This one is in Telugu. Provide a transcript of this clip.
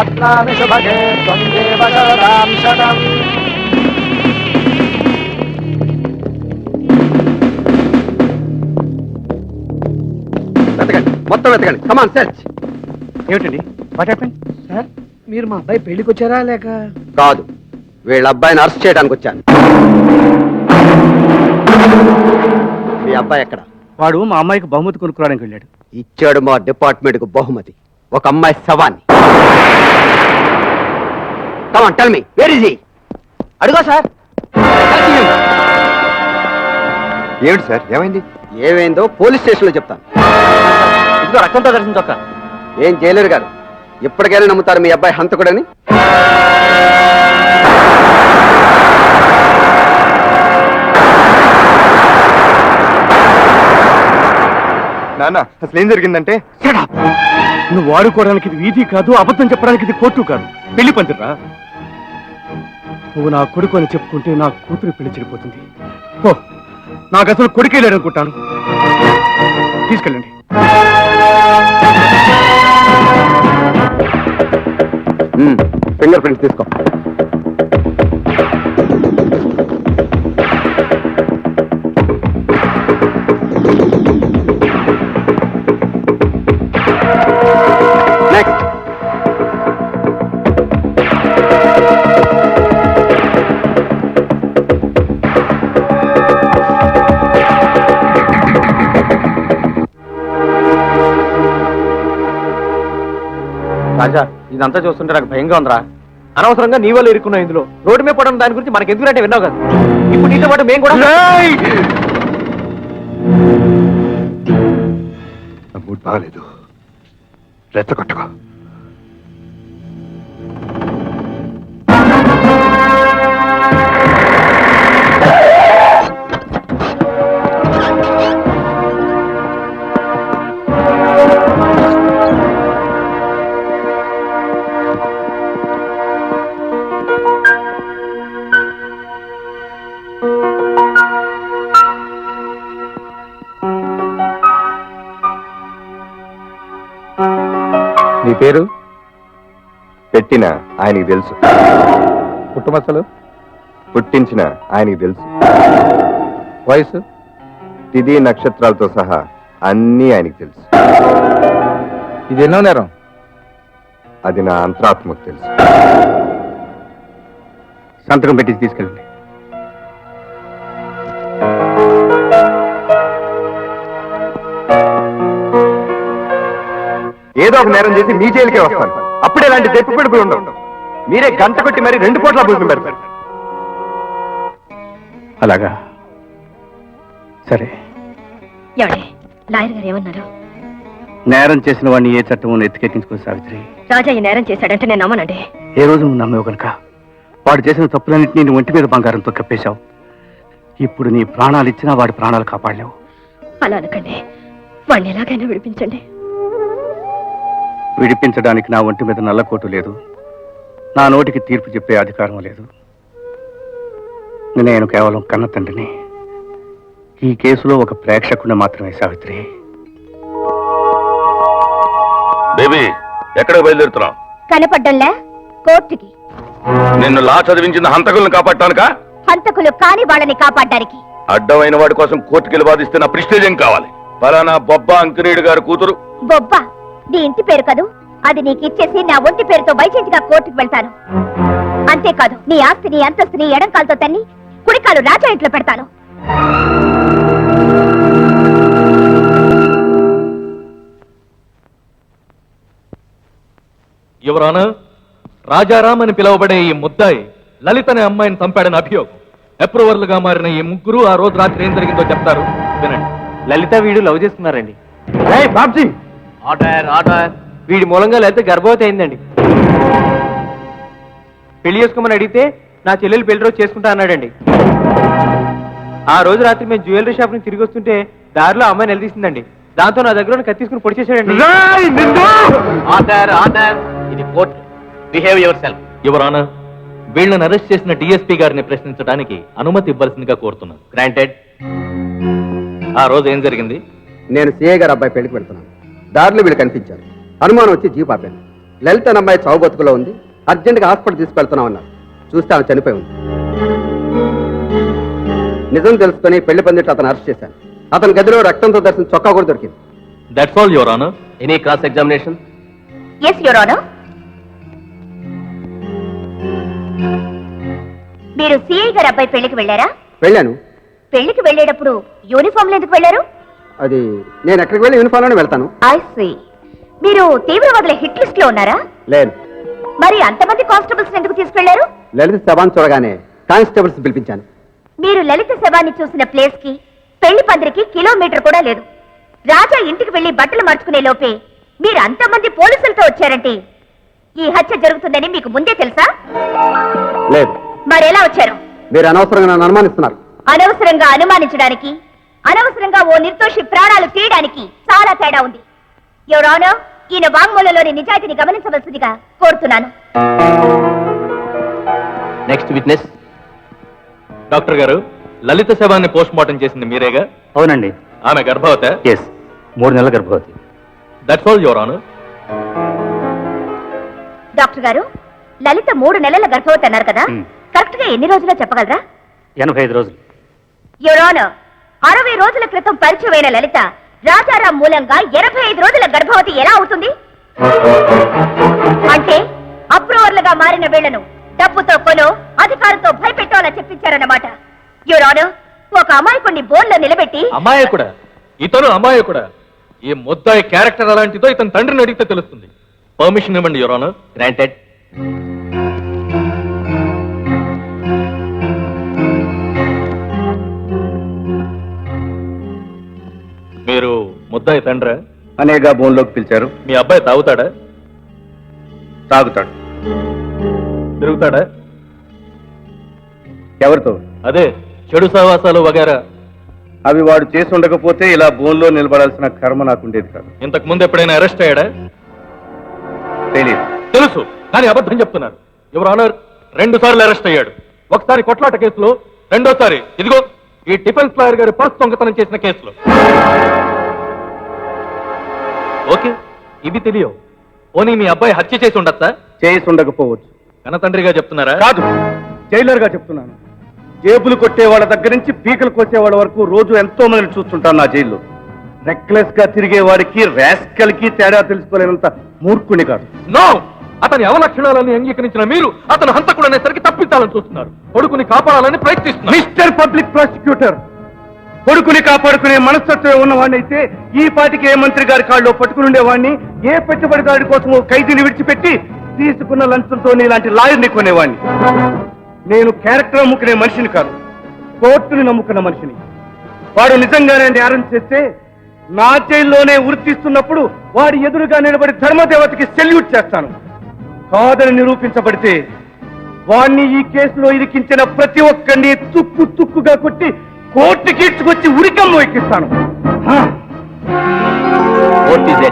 పద్నామి శుభగే శరదాం శతం వెతకండి మొత్తం వెతకండి. కమాన్ సెర్చ్ ఏమిటండి? వాట్ హ్యాపెన్ సార్ మీరు మా అబ్బాయి పెళ్ళికి వచ్చారా లేక? కాదు వీళ్ళ అబ్బాయిని అరెస్ట్ చేయడానికి వచ్చాను. మీ అబ్బాయి ఎక్కడ? వాడు మా అమ్మాయికి బహుమతి కొనుక్కోవడానికి వెళ్ళాడు. ఇచ్చాడు మా డిపార్ట్మెంట్కు బహుమతి. ఒక అమ్మాయి శవాన్ని. Come on tell me where is అడుగో సార్ ఏమిటి సార్ ఏమైంది? ఏమైందో పోలీస్ స్టేషన్లో చెప్తాను. ఇదిగో రక్తంతో దర్శనం చొక్క ఏం జైలర్ గారు? ఇప్పటికైనా నమ్ముతారు మీ అబ్బాయి హంతకుడని? నాన్న అసలు ఏం జరిగిందంటే నువ్వు వాడుకోవడానికి ఇది వీధి కాదు అబద్ధం చెప్పడానికి ఇది కోర్టు కాదు. పెళ్ళి పందిరా నువ్వు నా కొడుకు అని చెప్పుకుంటే నా కూతురు పెళ్ళి చెడిపోతుంది. ఓ నాకు అసలు కొడుకే లేడనుకుంటాను. తీసుకెళ్ళండి. ఫింగర్ ప్రింట్స్ తీసుకో. రాజా ఇదంతా చూస్తుంటే నాకు భయంగా ఉందిరా. అనవసరంగా నీ వల్ల ఇరుక్కున్నావు ఇందులో. రోడ్డు మీద పడడం దాని గురించి మనకి ఎందుకంటే విన్నావు కదా. ఇప్పుడు నీతో పాటు మేము కూడా మూడ్ బాగలేదు. రెచ్చగొట్టకో నీ పేరు? పెట్టిన ఆయనకి తెలుసు. పుట్టుమచ్చలు పుట్టించిన ఆయనకి తెలుసు. వయసు? తిది నక్షత్రాలతో సహా అన్నీ ఆయనకి తెలుసు. ఇది ఎన్నో నేరం? అది నా అంతరాత్మకు తెలుసు. సంతకం పెట్టి తీసుకెళ్ళండి. ఏదో ఒక నేరం చేసి మీ జైలుకే వస్తాను. అప్పుడే ఇలాంటి తెప్పి పిడుపులు ఉండవు. మీరే గంట కొట్టి మరి రెండు కోట్ల భూమి పెడతారు. అలాగా? సరే. లాయర్ గారు ఏమన్నారు? నేరం చేసిన వాడిని ఏ చట్టం ఎత్తికెక్కించుకో సావిత్రి. రాజా ఈ నేరం చేశాడంటే నేను నమ్మనండి. ఏ రోజు నువ్వు నమ్మేవు కనుక? వాడు చేసిన తప్పులన్నింటినీ నీ ఒంటి మీద బంగారంతో కప్పేశావు. ఇప్పుడు నీ ప్రాణాలు ఇచ్చినా వాడి ప్రాణాలు కాపాడలేవు. అలా అనకండి. వాడిని ఎలాగైనా విడిపించండి. విడిపించడానికి నా ఒంటి మీద నల్లకోటు లేదు. నా నోటికి తీర్పు చెప్పే అధికారం లేదు. నేను కేవలం కన్న తండ్రిని. ఈ కేసులో ఒక ప్రేక్షకుడిని మాత్రమే సావిత్రి. బేబీ ఎక్కడికి బయలుదేరుతున్నావు? కనపడ్డంలే? కోర్టుకి. నిన్ను లా చదివించిన హంతకులను కాపాడటానికా? హంతకులు కాని వాళ్ళని కాపాడడానికి. అడ్డమైన వాడి కోసం కోర్టుకెళ్ళి బాధిస్తే నా ప్రిస్టేజ్ ఏం కావాలి? పలానా బొబ్బా అంకినీడు గారి కూతురు? బొబ్బ? నీ ఇంటి పేరు కదూ? అది నీకు ఇచ్చేసి నా ఒంటి పేరుతో వైచంతిగా కోర్టుకు వెళ్తాను. అంతేకాదు నీ ఆస్తిని అంతస్తుని ఎడంకాలతో తన్ని కుడికాలు రాజా ఇంట్లో పెడతాను. యువరానా రాజారాం అని పిలువబడే ఈ ముద్దాయి లలిత అనే అమ్మాయిని చంపాడని అభియోగం. అప్రూవర్లుగా మారిన ఈ ముగ్గురు ఆ రోజు రాత్రి ఏం జరిగిందో చెప్తారు? వినండి. లలిత వీడు లవ్ చేస్తున్నారండి. బాబ్జీ! వీడి మూలంగా లలిత గర్భవతి అయిందండి. పెళ్ళి చేసుకోమని అడిగితే నా చెల్లెలు పెళ్ళి రోజు చేసుకుంటా అన్నాడండి. ఆ రోజు రాత్రి మేము జ్యువెలరీ షాప్ నుంచి తిరిగి వస్తుంటే దారిలో అమ్మాయి నిలదీసిందండి. దాంతో నా దగ్గర కత్తి తీసుకుని పొడి చేశాడండి. Order order. ఇది కోర్టు. బిహేవ్ యువర్ సెల్ఫ్ యువరానా వీళ్ళని అరెస్ట్ చేసిన డిఎస్పీ గారిని ప్రశ్నించడానికి అనుమతి ఇవ్వాల్సిందిగా కోరుతున్నాను. గ్రాంటెడ్ ఆ రోజు ఏం జరిగింది? నేను సిఐ గారు అబ్బాయి పెళ్ళికి వెళ్తున్నాను. దారిలో వీళ్ళు కనిపించారు. అనుమానం వచ్చి జీప్ ఆపాను లలిత అమ్మాయి చావు బతుకులో ఉంది. అర్జెంట్గా హాస్పిటల్ తీసుకెళ్తున్నాం అన్నారు. చూస్తే ఆమె చనిపోయి ఉంది. నిజం తెలుసుకొని పెళ్ళి పందిట్లో అతను అరెస్ట్ చేశాను అతని గదిలో రక్తంతో దర్శనం చొక్కా కూడా దొరికింది. That's all your honour any cross examination yes your honour మీరు సిఐ గారి అబ్బాయి పెళ్ళికి వెళ్ళారా? వెళ్ళాను. పెళ్ళికి వెళ్ళేటప్పుడు యూనిఫామ్ ఎందుకు వెళ్ళారు? అది నేను ఎక్కడికి వెళ్ళి యూనిఫామ్లోనే వెళ్తాను. ఐ సీ మీరు తీవ్రవాదుల హిట్ లిస్ట్లో ఉన్నారా? లేను. మరి అంతమంది కానిస్టేబుల్స్ ఎందుకు తీసుకెళ్ళారు? లలిత శవాన్ని చూడగానే కానిస్టేబుల్స్ పిలిపించాను. మీరు లలిత శవాన్ని చూసిన ప్లేస్కి పెళ్ళి పందిరికి కిలోమీటర్ కూడా లేదు. రాజా ఇంటికి వెళ్ళి బట్టలు మార్చుకునే లోపే మీరు అంతమంది పోలీసులతో వచ్చారంటే ఈ హత్య జరుగుతుందని మీకు ముందే తెలుసా? లేదు. మరెలా వచ్చారు? మీరు అనవసరంగా నన్ను అనుమానిస్తున్నారు. అనవసరంగా అనుమానించడానికి అనవసరంగా ఓ నిర్దోషి ప్రాణాలు తీయడానికి చాలా తేడా ఉంది. ఎవరానో ఈయన వాంగ్మూలంలోని నిజాయితీని గమనించవలసిందిగా కోరుతున్నాను. నెక్స్ట్ విట్నెస్ డాక్టర్ గారు లలిత శవాన్ని పోస్ట్ మార్టం చేసింది మీరేగా? అవునండి. ఆమె గర్భవత? ఎస్ మూడు నెలల గర్భవతి. That's all your honour doctor గారు లలిత మూడు నెలల గర్భవతి అన్నారు కదా? Hmm. కరెక్ట్గా ఎన్ని రోజుల్లో చెప్పగలరా? ఎనభై ఐదు రోజులు. యువరానో అరవై రోజుల క్రితం పరిచయమైన లలిత రాజారాం మూలంగా ఎనభై ఐదు రోజుల గర్భవతి ఎలా అవుతుంది? అంటే అప్రూవర్లుగా మారిన వీళ్ళను డబ్బుతో కొను అధికారంతో భయపెట్టాలని చెప్పించారన్నమాట. యువరానో ఒక అమాయకుడిని బోన్లో నిలబెట్టి అమాయకుడా? ఇతను అమాయకుడా? ఈ ముద్దాయి క్యారెక్టర్ అలాంటిదో ఇతని తండ్రిని అడిగితే తెలుస్తుంది. పర్మిషన్ ఇవ్వండి యువర్ ఆనర్ గ్రాంటెడ్ ముద్దాయి తండ్రా. అనేగా బోన్లోకి పిలిచారు. మీ అబ్బాయి తాగుతాడా? తాగుతాడు. తిరుగుతాడా? ఎవరితో? అదే చెడు సహవాసాలు వగేరా. అవి వాడు చేసి ఉండకపోతే ఇలా బోన్లో నిలబడాల్సిన కర్మ నాకుండేది కాదు. ఇంతకు ముందు ఎప్పుడైనా అరెస్ట్ అయ్యాడా? తెలియదు తెలుసు కానీ అబద్ధం చెప్తున్నారు యువర్ ఆనర్ రెండు సార్లు అరెస్ట్ అయ్యాడు. ఒకసారి కొట్లాట కేసులో రెండోసారి. ఇదిగో ఈ డిఫెన్స్ లాయర్ గారి పర్స్ దొంగతనం చేసిన కేసులో. ఓకే. ఇవి తెలియవు. పోనీ మీ అబ్బాయి హత్య చేసి ఉండొచ్చా? చేసి ఉండకపోవచ్చు. కన్న తండ్రిగా చెప్తున్నారా? కాదు. జైలర్గా చెప్తున్నాను. జేబులు కొట్టే వాళ్ళ దగ్గర నుంచి పీకలు వాళ్ళ వరకు రోజు ఎంతో మందిని చూస్తుంటాను నా జైల్లో. రెక్లెస్గా తిరిగే వాడికి రాస్కల్కి తేడా తెలుసుకోలేనంత మూర్ఖుని కాదు. నో! అతని అవలక్షణాలని అంగీకరించిన మీరు అతను హంతకుడు అనేసరికి తప్పించాలని చూస్తున్నారు. కొడుకుని కాపాడాలని ప్రయత్నిస్తున్నారు. మిస్టర్ పబ్లిక్ ప్రాసిక్యూటర్ కొడుకుని కాపాడుకునే మనస్తత్వం ఉన్నవాడినైతే ఈ పాటికి ఏ మంత్రి గారి కాళ్ళలో పట్టుకుని ఉండేవాడిని ఏ పెట్టుబడిదారుడి కోసం ఖైదీని విడిచిపెట్టి తీసుకున్న లంచంతో ఇలాంటి లాయర్ని కొనేవాడిని నేను క్యారెక్టర్ నమ్ముకునే మనిషిని కాదు కోర్టుని నమ్ముకున్న మనిషిని. వాడు నిజంగానే నేరం చేస్తే నా జైల్లోనే వృత్తిస్తున్నప్పుడు వాడి ఎదురుగా నిలబడి ధర్మదేవతకి సెల్యూట్ చేస్తాను. కాదని నిరూపించబడితే వాణ్ణి ఈ కేసులో ఇరికించిన ప్రతి ఒక్కరిని తుక్కు తుక్కుగా కొట్టి కోర్టుకి ఇచ్చుకొచ్చి ఉరికమ్మ ఎక్కిస్తాను హా. Court is